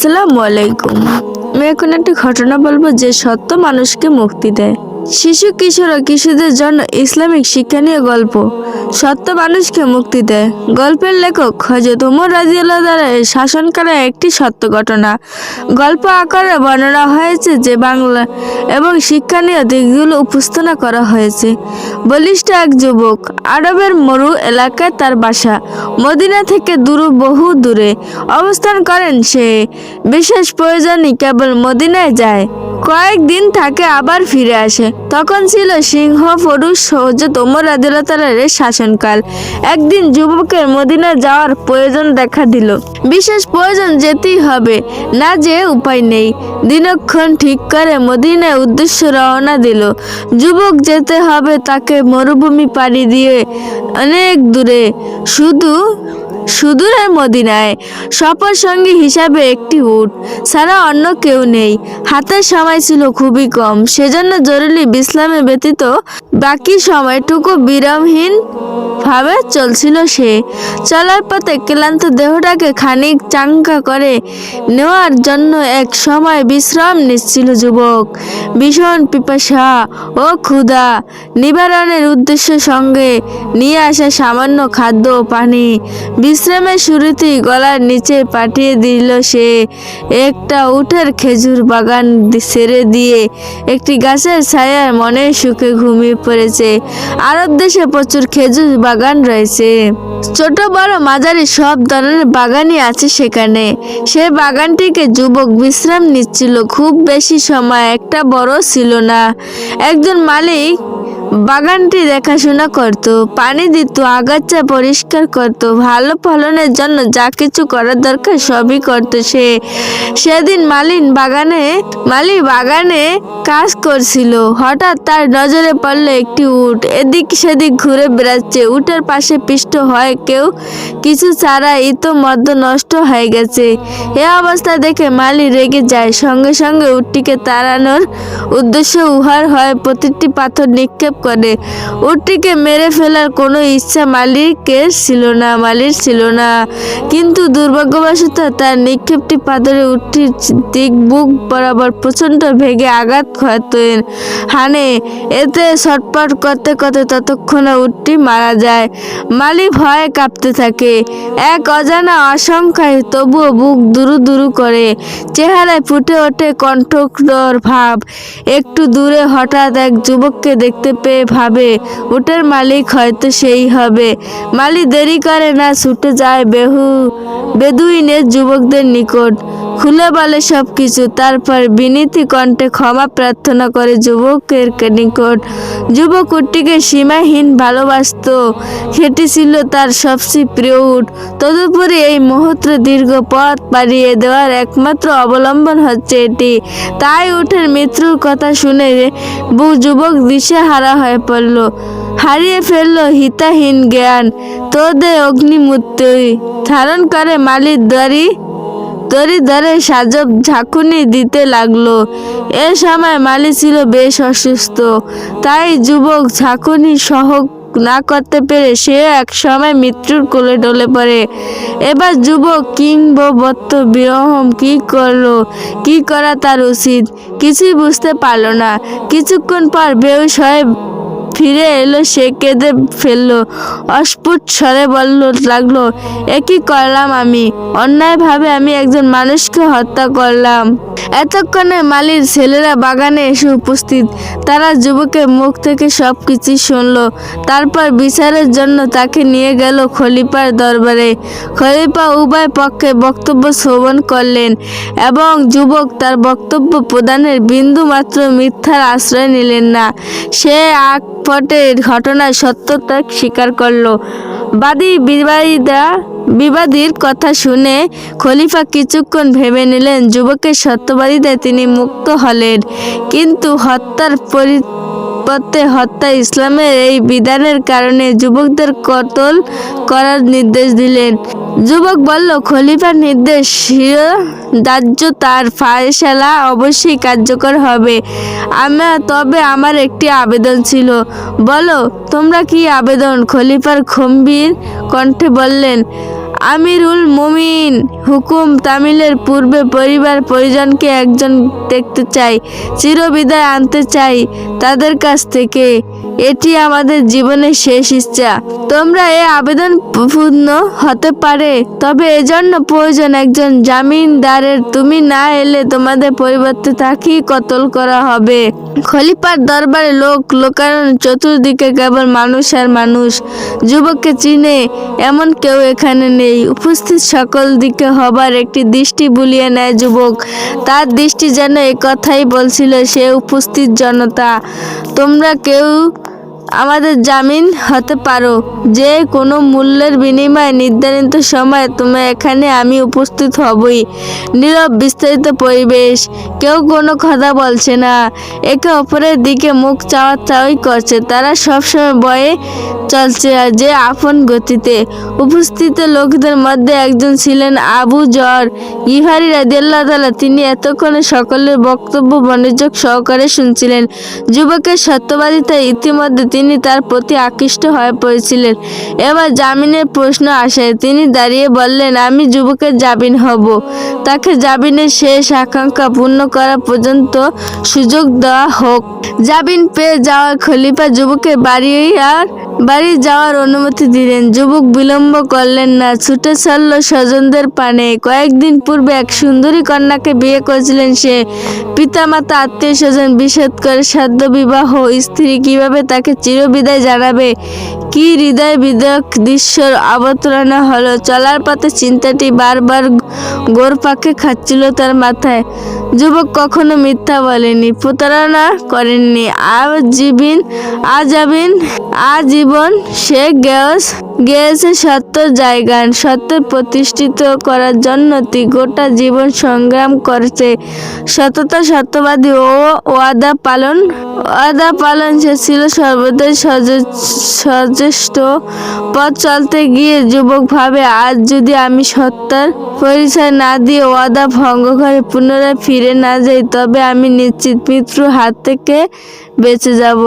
আসসালামু আলাইকুম আমি এখন একটি ঘটনা বলব যে সত্য মানুষকে মুক্তি দেয়। শিশু, কিশোর ও কিশোরদের জন্য ইসলামিক শিক্ষা নিয়ে গল্প। সত্য মানুষকে মুক্তি দেয়। গল্পের লেখক হজরত উমর রাজিউল্লাহ দ্বারা শাসনকালের একটি সত্য ঘটনা। গল্প আকারে বর্ণনা হয়েছে যে বাংলা এবং শিক্ষা শিক্ষণীয় দিকগুলো উপস্থাপনা করা হয়েছে। বলিষ্ঠ এক যুবক আরবের মরু এলাকায় তার বাসা, মদিনা থেকে দূর বহু দূরে অবস্থান করেন সে। বিশেষ প্রয়োজনই কেবল মদিনায় যায়। কয়েকদিন থাকে আবার ফিরে আসে। তখন ছিল সিংহ পুরুষ হজরত ওমর রাদিয়াল্লাহু শাসনকাল। একদিন যুবকের মদিনা যাওয়ার প্রয়োজন দেখা দিল। বিশেষ প্রয়োজন যেতেই হবে, না যে উপায় নেই। দিনক্ষণ ঠিক করে মদিনায় উদ্দেশ্য রওনা দিল। যুবক যেতে হবে তাকে মরুভূমি পাড়ি দিয়ে অনেক দূরে। শুধু সুদূরের মদিনায়। সফর সঙ্গী হিসাবে একটি উট, ছাড়া অন্য কেউ নেই। হাতের সময় ছিল খুবই কম, সেজন্য জরুরি বিশ্রামে ব্যতীত বাকি সময়টুকু বিরামহীন ভাবে চলছিল সে। চলার পথে ক্লান্ত দেহটাকে খানিক চাঙ্কা করে নেওয়ার জন্য এক সময় বিশ্রাম নিচ্ছিল যুবক। ভীষণ পিপাসা ও ক্ষুধা নিবারণের উদ্দেশ্য সঙ্গে নিয়ে আসা সামান্য খাদ্য ও পানি। বিশ্রামের শুরুতেই গলার নিচে পাঠিয়ে দিল সে একটা উঠের খেজুর বাগান ছেড়ে দিয়ে একটি গাছের ছায়ার মনে সুখে ঘুমিয়ে পড়েছে আরব দেশে প্রচুর খেজুর বাগান রয়েছে। ছোট বড় মাঝারি সব ধরনের বাগানই আছে সেখানে। সে বাগানটিকে যুবক বিশ্রাম নিচ্ছিল। খুব বেশি সময় একটা বড় ছিল না। একজন মালিক বাগানটি দেখাশোনা করত, পানি দিত, আগাছা পরিষ্কার করত, ভালো ফলনের জন্য যা কিছু করার দরকার সবই করত সে। সেদিন মালিন বাগানে, মালি বাগানে কাজ করছিল। হঠাৎ তার নজরে পড়ল একটি উট। এদিক সেদিক ঘুরে বেড়াচ্ছে। উটের পাশে পিষ্ট হয় কেউ। কিছু ছাড়া ইতোমধ্য নষ্ট হয়ে গেছে। এ অবস্থা দেখে মালি রেগে যায়। সঙ্গে সঙ্গে উটটিকে তাড়ানোর উদ্দেশ্য উহার হয় প্রতিটি পাথর নিক্ষেপ করে। উটটিকে মেরে ফেলার কোনো ইচ্ছা মালিকের ছিল না, মালির ছিল না। কিন্তু দুর্ভাগ্যবশত তার নিক্ষেপটি পাথরে উটটির দিক বুক বরাবর প্রচণ্ড ভেগে আঘাত করতেন। হানে এতে ছটপট করতে করতে ততক্ষণে উটটি মারা যায়। মালি ভয়ে কাঁপতে থাকে। এক অজানা অসংখ্যায় তবুও বুক দুরু দুরু করে। চেহারায় ফুটে ওঠে কণ্ঠকর ভাব। একটু দূরে হঠাৎ এক যুবককে দেখতে পেয়ে ভাবে। উটের মালিক হয়তো সেই হবে। মালি দেরি করে না, ছুটে যায় বেহু বেদুইনের যুবকদের নিকট। খুলে বলে সব কিছু তারপর বিনীতি কণ্ঠে ক্ষমা প্রার্থনা করে যুবকের নিকট যুবক উটটিকে সীমাহীন ভালোবাসত। সেটি ছিল তার সবচেয়ে প্রিয় উঠ তদুপরি এই মুহূর্তে দীর্ঘ পথ পাড়িয়ে দেওয়ার একমাত্র অবলম্বন হচ্ছে এটি। তাই উঠের মৃত্যুর কথা শুনে যুবক দিশেহারা হয়ে পড়ল। হারিয়ে ফেলল হিতাহীন জ্ঞান। তোদের অগ্নিমূর্তি ধারণ করে মালির দাড়ি তরি ধরে সাজব ঝাঁকুনি দিতে লাগল। এ সময় মালি ছিল বেশ অসুস্থ। তাই যুবক ঝাঁকুনি সহ না করতে পেরে সে এক সময় মৃত্যুর কোলে ডলে পড়ে। এবার যুবক কিংববত্ত বিরহম কি করল? কি করা তার উচিত? কিছুই বুঝতে পারল না। কিছুক্ষণ পর বেউস হয়ে ফিরে এলো, সে কেঁদে ফেলল, অস্ফুট স্বরে বলল, লাগল একই করলাম আমি? অন্যায়ভাবে আমি একজন মানুষকে হত্যা করলাম। এতক্ষণে মালির ছেলেরা বাগানে এসে উপস্থিত। তারা যুবকের মুখ থেকে সব কিছুই শুনল। তারপর বিচারের জন্য তাকে নিয়ে গেল খলিফার দরবারে। খলিফা উভয় পক্ষে বক্তব্য শ্রবণ করলেন এবং যুবক তার বক্তব্য প্রদানের বিন্দু মাত্র মিথ্যার আশ্রয় নিলেন না। সে আগ পটে ঘটনার সত্যতা স্বীকার করল। বাদী বিবাদীরা বিবাদীর কথা শুনে খলিফা কিছুক্ষণ ভেবে নিলেন, যুবকের সত্যবাদীতে তিনি মুক্ত হলেন। কিন্তু হত্যার পরিবর্তে হত্যা ইসলামের এই বিধানের কারণে যুবকদের কতল করার নির্দেশ দিলেন। যুবক বলল, খলিফার নির্দেশ দাহ্য তার ফায়সালা অবশ্যই কার্যকর হবে। আমার তবে আমার একটি আবেদন ছিল। বলো, তোমরা কি আবেদন? খলিফার গম্ভীর কণ্ঠে বললেন আমিরুল মুমিন হুকুম তামিলের পূর্বে পরিবার পরিজনকে একজন দেখতে চাই, চিরবিদায় আনতে চাই তাদের কাছ থেকে। এটি আমাদের জীবনের শেষ ইচ্ছা। তোমরা এ আবেদন পূর্ণ হতে পারে, তবে এজন্য প্রয়োজন একজন জামিনদারের। তুমি না এলে তোমাদের পরিবর্তে তাকেই কতল করা হবে। খলিফার দরবারে লোক লোকারণ চতুর্দিকে কেবল মানুষ আর মানুষ। যুবককে চিনে এমন কেউ এখানে নেই। উপস্থিত সকল দিকে হবার একটি দৃষ্টি বুলিয়ে নেয় যুবক। তার দৃষ্টি যেন এ কথাই বলছিল, সে উপস্থিত জনতা, তোমরা কেউ আমাদের জামিন হতে পারো। যে কোনো মূল্যের বিনিময়ে নির্ধারিত সময় তুমি এখানে আমি উপস্থিত হবই। নীরব বিস্তারিত পরিবেশ, কেউ কোনো কথা বলছে না। একে অপরের দিকে মুখ চাওয়া চাওয়াই করছে। তারা সবসময় বয়ে চলছে যে আপন গতিতে উপস্থিত লোকদের মধ্যে একজন ছিলেন আবু জর। ইহারি রাদিয়াল্লাহ তাআলা, তিনি এতক্ষণে সকলের বক্তব্য মনোযোগ সহকারে শুনছিলেন। যুবকের সত্যবাদিতায় ইতিমধ্যে তিনি তার প্রতি আকৃষ্ট হয়ে পড়েছিলেন। এবার জামিনের প্রশ্ন আসে, তিনি দাঁড়িয়ে বললেন, আমি যুবকের জামিন হব। তাকে জামিনের শেষ আকাঙ্ক্ষা পূর্ণ করা পর্যন্ত সুযোগ দেওয়া হোক। জামিন পেয়ে যাওয়ার খলিফা যুবকের বাড়ি আর বাড়ি যাওয়ার অনুমতি দিলেন। যুবক বিলম্ব করলেন না, ছুটে চলল স্বজনদের পানে। কয়েকদিন পূর্বে এক সুন্দরী কন্যাকে বিয়ে করেছিলেন সে। পিতামাতা, আত্মীয় স্বজন বিষেধ করে সাধ্য বিবাহ স্ত্রী কীভাবে তাকে চিরবিদায় জানাবে? কি হৃদয় বিদক দৃশ্যর অবতরণ হলো? চলার পথে চিন্তাটি বারবার গোরপাকে খাচ্ছিল তার মাথায়। যুবক কখনো মিথ্যা বলেনি, প্রতারণা করেননি। আজীবিন, আজাবিন আজীবন সে গেস গিয়েছে সত্য জায়গা সত্য প্রতিষ্ঠিত করার জন্য তি গোটা জীবন সংগ্রাম করেছে। সততা, সত্যবাদী ও ওয়াদা পালন ওয়াদা পালন সে ছিল সর্বদাই সচেষ্ট পথ চলতে গিয়ে যুবক ভাবে। আজ যদি আমি সত্যার পরিচয় না দিয়ে ওয়াদা ভঙ্গ করে পুনরায় ফিরে না যাই, তবে আমি নিশ্চিত মৃত্যুর হাত থেকে বেঁচে যাব,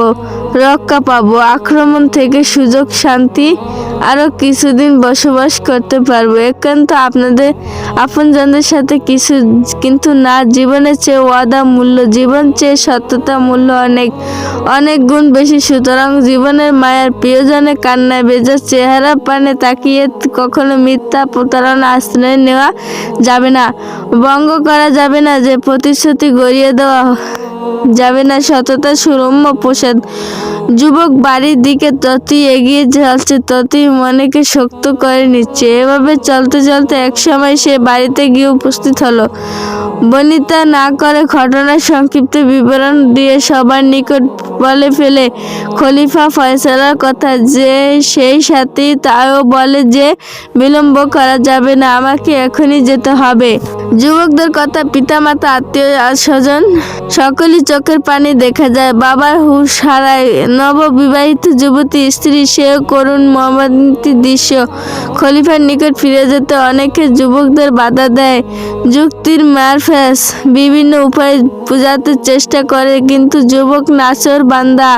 রক্ষা পাবো, আক্রমণ থেকে সুযোগ, শান্তি আরও কিছুদিন বসবাস করতে পারব। একান্ত আপনাদের, আপনজনদের সাথে কিছু কিন্তু না, জীবনের চেয়ে ওয়াদা মূল্য, জীবন চেয়ে সত্যতা মূল্য অনেক অনেক গুণ বেশি। সুতরাং জীবনের মায়ার প্রিয়জনে কান্নায় বেজার চেহারা পানে তাকিয়ে কখনো মিথ্যা প্রতারণা, আশ্রয় নেওয়া যাবে না। ভঙ্গ করা যাবে না যে প্রতিশ্রুতি গড়িয়ে দেওয়া যাবে না সততা সুরম্য প্রসাদ। যুবক বাড়ির দিকে ততই এগিয়ে চলছে, ততই মনেকে শক্ত করে নিচ্ছে। এভাবে চলতে চলতে এক সময় সে বাড়িতে গিয়ে উপস্থিত হলো। বনিতা না করে ঘটনার সংক্ষিপ্ত বিবরণ দিয়ে সবার নিকট বলে ফেলে। খলিফা ফয়সালার কথা যে সেই সাথেই তাও বলে যে, বিলম্ব করা যাবে না, আমাকে এখনই যেতে হবে। যুবকদের কথা পিতামাতা, আত্মীয় স্বজন সকলই চোখের পানি দেখা যায়। বাবার হুশ হারায় নববিবাহিত যুবতী স্ত্রী সেও করুণ মর্মান্তিক দৃশ্য। খলিফার নিকট ফিরে যেতে অনেকে যুবকদের বাধা দেয়। যুক্তির মারফ্যাস বিভিন্ন উপায়ে বোঝাতে চেষ্টা করে, কিন্তু যুবক নাচর বান্দা,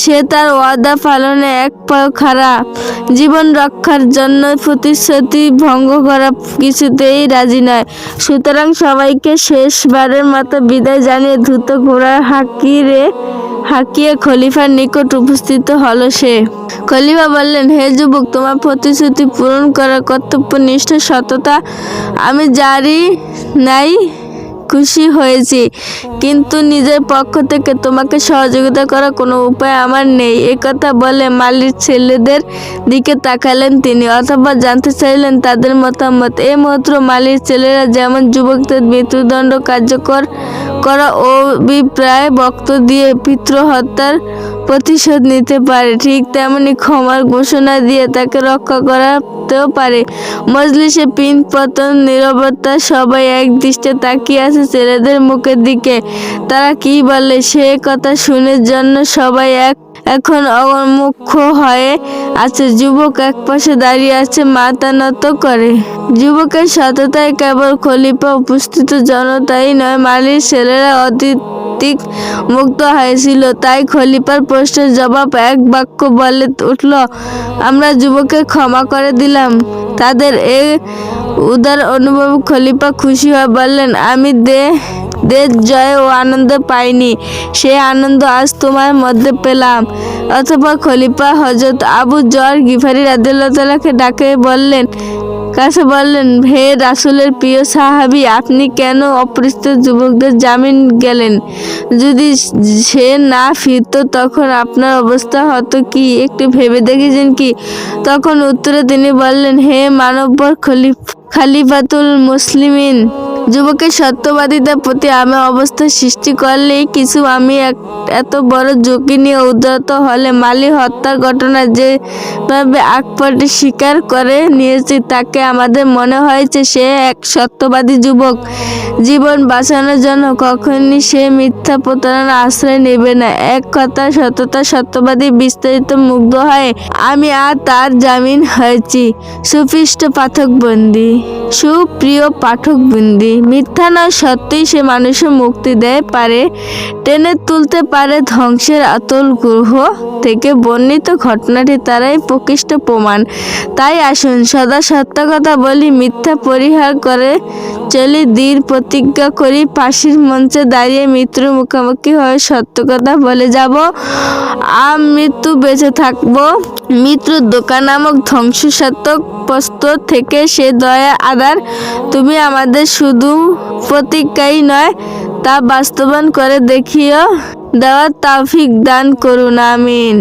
সে তার ওয়াদা পালনে এক পাও খারাপ জীবন রক্ষার জন্য প্রতিশ্রুতি ভঙ্গ করা কিছুতেই রাজি নয়। সুতরাং সবাইকে শেষবারের মতো বিদায় জানিয়ে দ্রুত ঘোড়ার হাঁকিরে, হাকিয়ে খলিফার নিকট উপস্থিত হলো সে। খলিফা বললেন, হে যুবক, তোমার প্রতিশ্রুতি পূরণ করার কর্তব্য নিষ্ঠ সততা আমি জারি নাই। খুশি হয়েছি। কিন্তু নিজের পক্ষ থেকে তোমাকে সহযোগিতা করার কোনো উপায় আমার নেই। এ কথা বলে মালির ছেলেদের দিকে তাকালেন তিনি অথবা জানতে চাইলেন তাদের মতামত। এই মাত্র মালির ছেলেরা যেমন যুবকদের মৃত্যুদণ্ড কার্যকর করা অভিপ্রায় বক্ত দিয়ে পিতৃহত্যার প্রতিশোধ নিতে পারে। ঠিক তেমনি ক্ষমার ঘোষণা দিয়ে তাকে রক্ষা করাতেও পারে। মজলিসে পিন, পতন, নিরবতা সবাই এক দৃষ্টে তাকিয়ে আছে ছেলেদের মুখের দিকে। তারা কি বলে সে কথা শুনে জন্য সবাই এক এখন অমুখ্য হয়ে আছে। যুবক এক পাশে দাঁড়িয়ে আছে মাথা নত করে। যুবকের সততায় কেবল খলিফা উপস্থিত, জনতাই নয়, মালির ছেলেরা অতীতিক মুক্ত হয়েছিল। তাই খলিফার প্রশ্নের জবাব এক বাক্য বলে উঠল, আমরা যুবককে ক্ষমা করে দিলাম। তাদের এ উদার অনুভব খলিফা খুশি হয়ে বললেন, আমি দে দেশ জয় ও আনন্দ পাইনি। সেই আনন্দ আজ তোমার মধ্যে পেলাম। অথবা খলিফা হজরত আবু জর গিফারি রাদিল্লাহকে ডাকে বললেন, কাছে বললেন, হে রাসুলের প্রিয় সাহাবি, আপনি কেন অপরিচিত যুবকদের জামিন গেলেন? যদি সে না ফিরতো, তখন আপনার অবস্থা হতো কি? একটু ভেবে দেখেছেন কি? তখন উত্তরে তিনি বললেন, হে মানববর খলিফ খালিফাতুল মুসলিমিন যুবকের সত্যবাদিতার প্রতি আমি অবস্থা সৃষ্টি করলেই কিছু আমি এত বড় ঝুঁকি নিয়ে উদ্যত হলে মালি হত্যার ঘটনা যেভাবে আকপটে স্বীকার করে নিয়েছি, তাকে আমাদের মনে হয়েছে সে এক সত্যবাদী যুবক। জীবন বাঁচানোর জন্য কখনই সে মিথ্যা প্রতারণা আশ্রয় নেবে না। এক কথা সততা সত্যবাদী বিস্তারিত মুগ্ধ হয়ে আমি আর তার জামিন হয়েছি। সুপৃষ্ট পাঠক বন্দি সুপ্রিয় পাঠক বন্দি মিথ্যা নয় সত্যিই সে মানুষের মুক্তি দেয় পারে, টেনে তুলতে পারে ধ্বংসের আতল গ্রহ থেকে বর্ণিত ঘটনাটি তারাই প্রকৃষ্ট প্রমাণ। তাই আসুন সদা সত্য কথা বলি, মিথ্যা পরিহার করে চলি, দৃঢ় প্রতিজ্ঞা করি ফাঁসির মঞ্চে দাঁড়িয়ে মৃত্যুর মুখোমুখি হয়ে সত্য কথা বলে যাব। আম মৃত্যু বেঁচে থাকব। মৃত্যুর দোকান নামক ধ্বংসসাত্মক প্রস্তর থেকে সে দয়া, আদার, তুমি আমাদের শুধু প্রতিজ্ঞাই নয় তা বাস্তবায়ন করে দেখিও দেওয়ার তাফিক দান করুন আমিন।